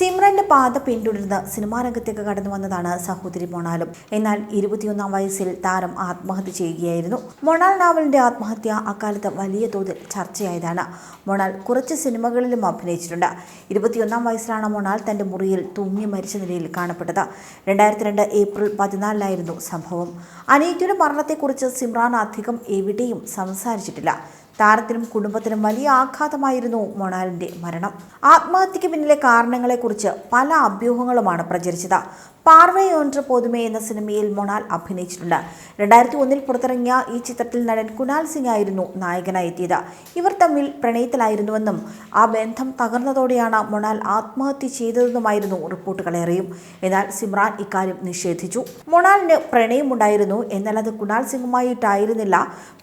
സിമ്രന്റെ പാത പിന്തുടർന്ന് സിനിമാരംഗത്തേക്ക് കടന്നു വന്നതാണ് സഹോദരി മൊണാലും. എന്നാൽ ഇരുപത്തിയൊന്നാം വയസ്സിൽ താരം ആത്മഹത്യ ചെയ്യുകയായിരുന്നു. മൊണാൽ നാവലിന്റെ ആത്മഹത്യ അക്കാലത്ത് വലിയ തോതിൽ ചർച്ചയായതാണ്. മൊണാൽ കുറച്ച് സിനിമകളിലും അഭിനയിച്ചിട്ടുണ്ട്. ഇരുപത്തിയൊന്നാം വയസ്സിലാണ് മൊണാൽ തന്റെ മുറിയിൽ തൂങ്ങി മരിച്ച നിലയിൽ കാണപ്പെട്ടത്. രണ്ടായിരത്തി രണ്ട് ഏപ്രിൽ പതിനാലിലായിരുന്നു സംഭവം. അനീറ്റിയുടെ മരണത്തെക്കുറിച്ച് സിമ്രാൻ അധികം എവിടെയും സംസാരിച്ചിട്ടില്ല. താരത്തിനും കുടുംബത്തിനും വലിയ ആഘാതമായിരുന്നു മൊണാലിന്റെ മരണം. ആത്മഹത്യക്ക് പിന്നിലെ കാരണങ്ങളെക്കുറിച്ച് പല അഭ്യൂഹങ്ങളുമാണ് പ്രചരിച്ചത്. പാർവയോൻട്ര പോതുമേ എന്ന സിനിമയിൽ മൊണാൽ അഭിനയിച്ചിട്ടുണ്ട്. രണ്ടായിരത്തി ഒന്നിൽ പുറത്തിറങ്ങിയ ഈ ചിത്രത്തിൽ നടൻ കുനാൽ സിംഗ് ആയിരുന്നു നായകനായി എത്തിയത് ഇവർ തമ്മിൽ പ്രണയത്തിലായിരുന്നുവെന്നും ആ ബന്ധം തകർന്നതോടെയാണ് മൊണാൽ ആത്മഹത്യ ചെയ്തതെന്നുമായിരുന്നു റിപ്പോർട്ടുകളേറെയും എന്നാൽ സിമ്രാൻ ഇക്കാര്യം നിഷേധിച്ചു. മൊണാലിന് പ്രണയമുണ്ടായിരുന്നു എന്നാൽ അത് കുനാൽ സിംഗുമായിട്ടായിരുന്നില്ല.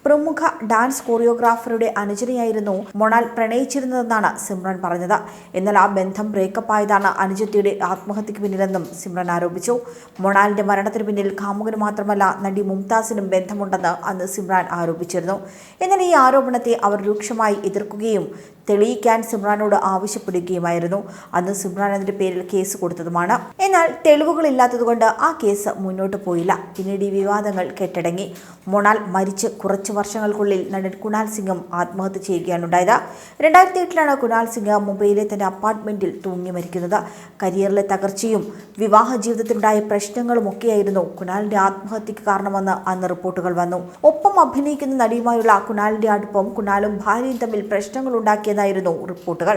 പ്രമുഖ ഡാൻസ് കോറിയോഗ്രാഫറുടെ അനുജനെയായിരുന്നു മൊണാൽ പ്രണയിച്ചിരുന്നതെന്നാണ് സിമ്രൻ പറഞ്ഞത്. എന്നാൽ ആ ബന്ധം ബ്രേക്കപ്പ് ആയതാണ് അനുജത്തിയുടെ ആത്മഹത്യക്ക് പിന്നിലെന്നും സിമ്രൻ ആരോപിച്ചു. മൊണാലിന്റെ മരണത്തിന് പിന്നിൽ കാമുകന് മാത്രമല്ല നടി മുംതാസിനും ബന്ധമുണ്ടെന്ന് അന്ന് സിമ്രാൻ ആരോപിച്ചിരുന്നു. എന്നാൽ ഈ ആരോപണത്തെ അവർ രൂക്ഷമായി എതിർക്കുകയും തെളിയിക്കാൻ സിമ്രാനോട് ആവശ്യപ്പെടുകയുമായിരുന്നു. അന്ന് സിമ്രാൻ അതിന്റെ പേരിൽ കേസ് കൊടുത്തതുമാണ്. എന്നാൽ തെളിവുകളില്ലാത്തതുകൊണ്ട് ആ കേസ് മുന്നോട്ട് പോയില്ല. പിന്നീട് ഈ വിവാദങ്ങൾ കെട്ടടങ്ങി. മൊണാൽ മരിച്ച് കുറച്ച് വർഷങ്ങൾക്കുള്ളിൽ നടൻ കുണാൽ സിംഗും ആത്മഹത്യ ചെയ്യുകയാണ് ഉണ്ടായത്. രണ്ടായിരത്തി എട്ടിലാണ് കുണാൽ സിംഗ് മുംബൈയിലെ തന്റെ അപ്പാർട്ട്മെന്റിൽ തൂങ്ങി മരിക്കുന്നത്. കരിയറിലെ തകർച്ചയും വിവാഹ ജീവിതത്തിലുണ്ടായ പ്രശ്നങ്ങളുമൊക്കെയായിരുന്നു കുണാലിന്റെ ആത്മഹത്യക്ക് കാരണമെന്ന് അന്ന് റിപ്പോർട്ടുകൾ വന്നു. ഒപ്പം അഭിനയിക്കുന്ന നടിയുമായുള്ള കുണാലിന്റെ അടുപ്പം കുണാലും ഭാര്യയും തമ്മിൽ പ്രശ്നങ്ങൾ ഉണ്ടാക്കിയതായിരുന്നു റിപ്പോർട്ടുകൾ.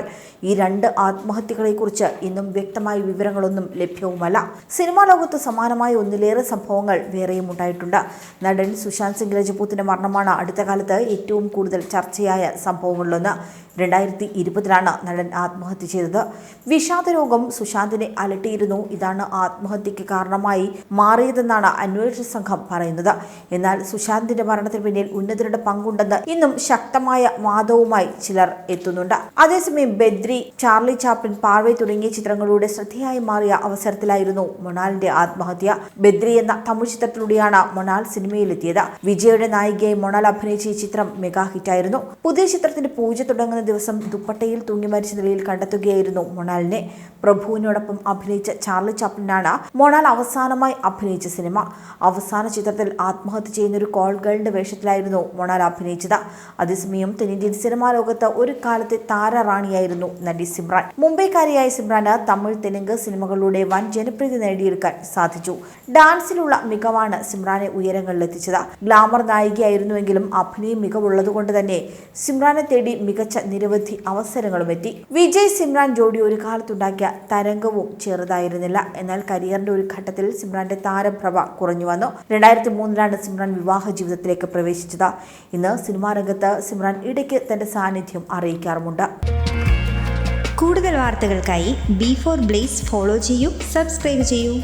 ഈ രണ്ട് ആത്മഹത്യകളെക്കുറിച്ച് ഇന്നും വ്യക്തമായ വിവരങ്ങളൊന്നും ലഭ്യവുമല്ല. സിനിമാ ലോകത്ത് സമാനമായ ഒന്നിലേറെ സംഭവങ്ങൾ വേറെയും ഉണ്ടായിട്ടുണ്ട്. നടൻ സുശാന്ത് സിംഗ് രജപൂത്തിന്റെ മരണമാണ് അടുത്ത കാലത്ത് ഏറ്റവും കൂടുതൽ ചർച്ചയായ സംഭവങ്ങളിലൊന്ന് രണ്ടായിരത്തി ഇരുപതിലാണ് നടൻ ആത്മഹത്യ ചെയ്തത്. വിഷാദരോഗം സുശാന്തിനെ അലട്ടിയിരുന്നു. ഇതാണ് ആത്മഹത്യക്ക് കാരണമായി മാറിയതെന്നാണ് അന്വേഷണ സംഘം പറയുന്നത്. എന്നാൽ സുശാന്തിന്റെ മരണത്തിന് പിന്നിൽ ഉന്നതരുടെ പങ്കുണ്ടെന്ന് ഇന്നും ശക്തമായ വാദവുമായി ചിലർ എത്തുന്നുണ്ട്. അതേസമയം ബദ്രി ചാർലി ചാപ്ലിൻ പാർവേ തുടങ്ങിയ ചിത്രങ്ങളിലൂടെ ശ്രദ്ധയായി മാറിയ അവസരത്തിലായിരുന്നു മൊണാലിന്റെ ആത്മഹത്യ. ബദ്രി എന്ന തമിഴ് ചിത്രത്തിലൂടെയാണ് മൊണാൽ സിനിമയിലെത്തിയത്. വിജയുടെ നായികയായി മൊണാൽ അഭിനയിച്ച ഈ ചിത്രം മെഗാ ഹിറ്റായിരുന്നു. പുതിയ ചിത്രത്തിന്റെ പൂജ തുടങ്ങുന്ന ദിവസം ദുപ്പട്ടയിൽ തൂങ്ങി മരിച്ച നിലയിൽ കണ്ടെത്തുകയായിരുന്നു മൊണാലിനെ. പ്രഭുവിനോടൊപ്പം അഭിനയിച്ച ചാർലി ചാപ്ലിനാണ് മൊണാൽ അവസാനമായി അഭിനയിച്ച സിനിമ. അവസാന ചിത്രത്തിൽ ആത്മഹത്യ ചെയ്യുന്ന ഒരു കോൾ ഗേളിന്റെ വേഷത്തിലായിരുന്നു മൊണാൽ അഭിനയിച്ചത്. അതേസമയം തെന്നിന്ത്യൻ സിനിമാ ലോകത്ത് ഒരു കാലത്തെ താരറാണിയായിരുന്നു നടി സിമ്രാൻ. മുംബൈക്കാരിയായ സിമ്രാന് തമിഴ് തെലുങ്ക് സിനിമകളിലൂടെ വൻ ജനപ്രീതി നേടിയെടുക്കാൻ സാധിച്ചു. ഡാൻസിലുള്ള മികവാണ് സിമ്രാനെ ഉയരങ്ങളിലെത്തിച്ചത്. ഗ്ലാമർ നായികയായിരുന്നുവെങ്കിലും അഭിനയ മികവുള്ളതുകൊണ്ട് തന്നെ സിമ്രാനെ തേടി മികച്ച നിരവധി അവസരങ്ങളും എത്തി. വിജയ് സിമ്രാൻ ജോഡി ഒരു കാലത്തുണ്ടാക്കിയ തരംഗവും ചെറുതായിരുന്നില്ല. എന്നാൽ കരിയറിന്റെ ഒരു ഘട്ടത്തിൽ സിമ്രാന്റെ താരപ്രഭ കുറഞ്ഞു വന്നു. രണ്ടായിരത്തി മൂന്നിലാണ് സിമ്രാൻ വിവാഹ ജീവിതത്തിലേക്ക് പ്രവേശിച്ചത്. ഇന്ന് സിനിമാ രംഗത്ത് സിമ്രാൻ ഇടയ്ക്ക് തന്റെ സാന്നിധ്യം അറിയിക്കാറുമുണ്ട് കൂടുതൽ വാർത്തകൾക്കായി ബി ഫോർ ബ്ലേസ് ഫോളോ ചെയ്യൂ സബ്സ്ക്രൈബ് ചെയ്യൂ.